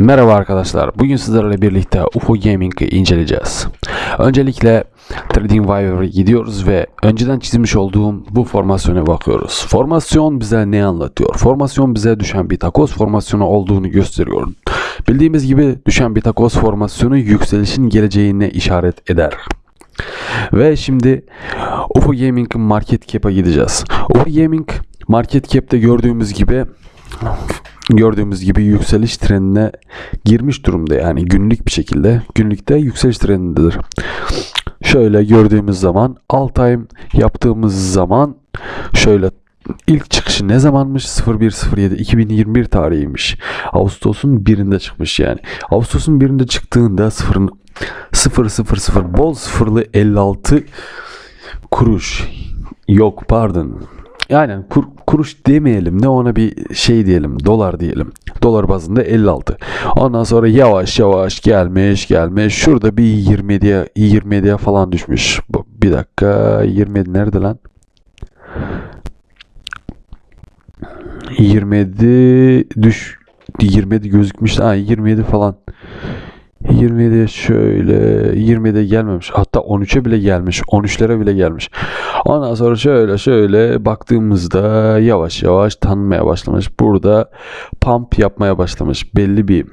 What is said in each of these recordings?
Merhaba arkadaşlar. Bugün sizlerle birlikte UFO Gaming'i inceleyeceğiz. Öncelikle TradingViewer'a gidiyoruz ve önceden çizmiş olduğum bu formasyona bakıyoruz. Formasyon bize ne anlatıyor? Formasyon bize düşen bir takoz formasyonu olduğunu gösteriyor. Bildiğimiz gibi düşen bir takoz formasyonu yükselişin geleceğine işaret eder. Ve şimdi UFO Gaming'in market cap'a gideceğiz. UFO Gaming market cap'te gördüğümüz gibi gördüğümüz gibi yükseliş trendine girmiş durumda yani günlük bir şekilde günlükte yükseliş trendindedir. Şöyle gördüğümüz zaman all time yaptığımız zaman şöyle ilk çıkışı ne zamanmış? 0107 2021 tarihiymiş. Ağustos'un birinde çıkmış yani. Ağustos'un birinde çıktığında sıfırın 000 bol sıfırlı 56 kuruş yok pardon Aynen kur, kuruş demeyelim de ona bir şey diyelim dolar diyelim. Dolar bazında 56. Ondan sonra yavaş yavaş gelmiş gelmiş. Şurada bir 27'ye 27'ye falan düşmüş. Bir dakika 27 nerede lan? 27 düş 27 gözükmüş. Ha 27 falan. 27'ye şöyle 27'ye gelmemiş. Hatta 13'e bile gelmiş. 13'lere bile gelmiş. Ondan sonra şöyle şöyle baktığımızda yavaş yavaş tanınmaya başlamış. Burada pump yapmaya başlamış. Belli bir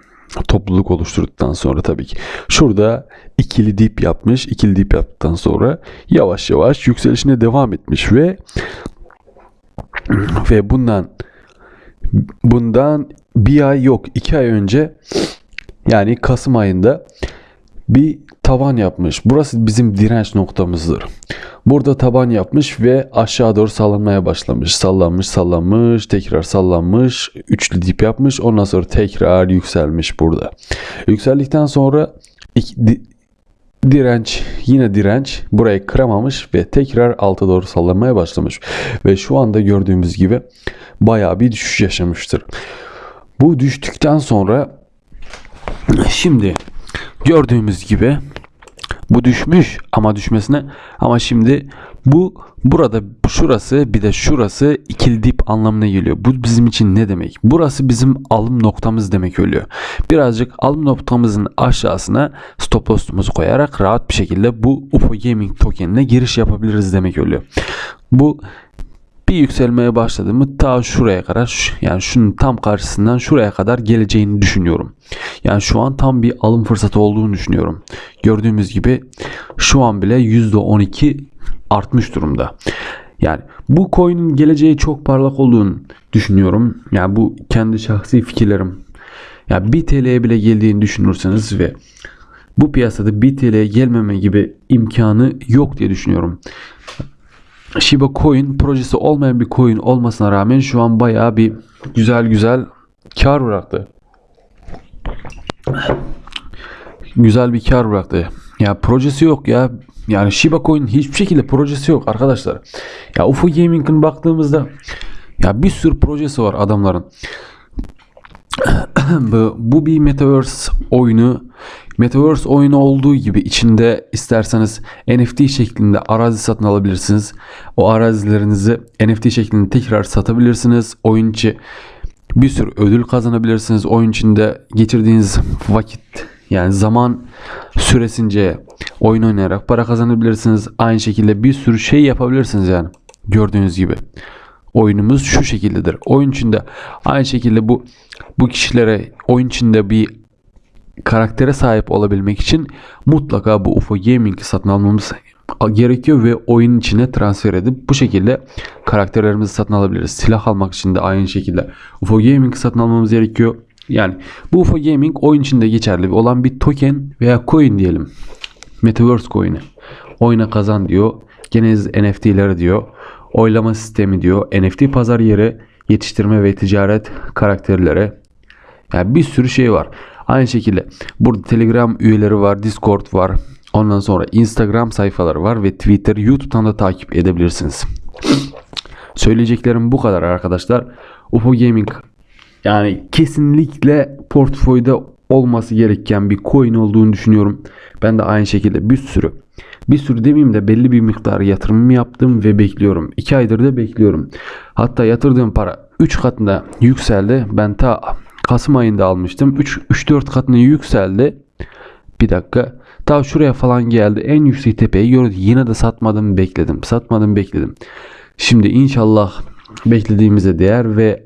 topluluk oluşturduktan sonra tabii ki. Şurada ikili dip yapmış. İkili dip yaptıktan sonra yavaş yavaş yükselişine devam etmiş ve ve bundan bundan bir ay yok iki ay önce yani Kasım ayında bir tavan yapmış. Burası bizim direnç noktamızdır. Burada taban yapmış ve aşağı doğru sallanmaya başlamış. Sallanmış, sallanmış, tekrar sallanmış, üçlü dip yapmış. Ondan sonra tekrar yükselmiş burada. Yükseldikten sonra iki- di- direnç, yine direnç burayı kıramamış ve tekrar alta doğru sallanmaya başlamış. Ve şu anda gördüğümüz gibi bayağı bir düşüş yaşamıştır. Bu düştükten sonra Şimdi gördüğümüz gibi bu düşmüş ama düşmesine ama şimdi bu burada şurası bir de şurası ikili dip anlamına geliyor. Bu bizim için ne demek? Burası bizim alım noktamız demek oluyor. Birazcık alım noktamızın aşağısına stop loss'umuzu koyarak rahat bir şekilde bu UFO Gaming tokenine giriş yapabiliriz demek oluyor. Bu bir yükselmeye başladı mı ta şuraya kadar yani şunun tam karşısından şuraya kadar geleceğini düşünüyorum. Yani şu an tam bir alım fırsatı olduğunu düşünüyorum. Gördüğümüz gibi şu an bile %12 artmış durumda. Yani bu coin'in geleceği çok parlak olduğunu düşünüyorum. Yani bu kendi şahsi fikirlerim. Ya 1 TL'ye bile geldiğini düşünürseniz ve bu piyasada 1 TL'ye gelmeme gibi imkanı yok diye düşünüyorum. Shiba Coin projesi olmayan bir coin olmasına rağmen şu an bayağı bir güzel güzel kar bıraktı. Güzel bir kar bıraktı. Ya projesi yok ya. Yani Shiba Coin hiçbir şekilde projesi yok arkadaşlar. Ya UFO Gaming'in baktığımızda ya bir sürü projesi var adamların. bu, bu bir Metaverse oyunu. Metaverse oyunu olduğu gibi içinde isterseniz NFT şeklinde arazi satın alabilirsiniz. O arazilerinizi NFT şeklinde tekrar satabilirsiniz. Oyun içi bir sürü ödül kazanabilirsiniz. Oyun içinde geçirdiğiniz vakit yani zaman süresince oyun oynayarak para kazanabilirsiniz. Aynı şekilde bir sürü şey yapabilirsiniz yani. Gördüğünüz gibi oyunumuz şu şekildedir. Oyun içinde aynı şekilde bu bu kişilere oyun içinde bir karaktere sahip olabilmek için mutlaka bu UFO Gaming'i satın almamız gerekiyor ve oyun içine transfer edip bu şekilde karakterlerimizi satın alabiliriz. Silah almak için de aynı şekilde UFO Gaming'i satın almamız gerekiyor. Yani bu UFO Gaming oyun içinde geçerli olan bir token veya coin diyelim. Metaverse coin'i. Oyna kazan diyor. Genez NFT'leri diyor. Oylama sistemi diyor. NFT pazar yeri, yetiştirme ve ticaret karakterlere. Yani bir sürü şey var. Aynı şekilde burada Telegram üyeleri var, Discord var. Ondan sonra Instagram sayfaları var ve Twitter, YouTube'dan da takip edebilirsiniz. Söyleyeceklerim bu kadar arkadaşlar. UFO Gaming yani kesinlikle portföyde olması gereken bir coin olduğunu düşünüyorum. Ben de aynı şekilde bir sürü bir sürü demeyeyim de belli bir miktar yatırımımı yaptım ve bekliyorum. 2 aydır da bekliyorum. Hatta yatırdığım para 3 katında yükseldi. Ben ta Kasım ayında almıştım. 3-4 katına yükseldi. Bir dakika. Daha şuraya falan geldi. En yüksek tepeyi gördü. Yine de satmadım bekledim. Satmadım bekledim. Şimdi inşallah beklediğimize değer ve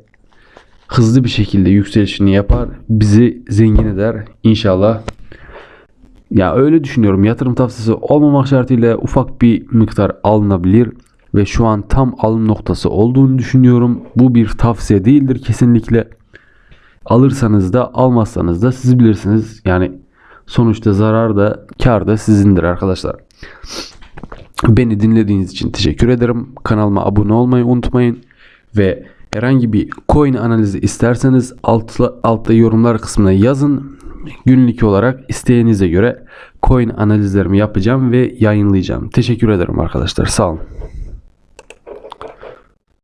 hızlı bir şekilde yükselişini yapar. Bizi zengin eder. İnşallah. Ya öyle düşünüyorum. Yatırım tavsiyesi olmamak şartıyla ufak bir miktar alınabilir ve şu an tam alım noktası olduğunu düşünüyorum. Bu bir tavsiye değildir kesinlikle. Alırsanız da almazsanız da siz bilirsiniz. Yani sonuçta zarar da kar da sizindir arkadaşlar. Beni dinlediğiniz için teşekkür ederim. Kanalıma abone olmayı unutmayın ve herhangi bir coin analizi isterseniz altta, altta yorumlar kısmına yazın. Günlük olarak isteğinize göre coin analizlerimi yapacağım ve yayınlayacağım. Teşekkür ederim arkadaşlar. Sağ olun.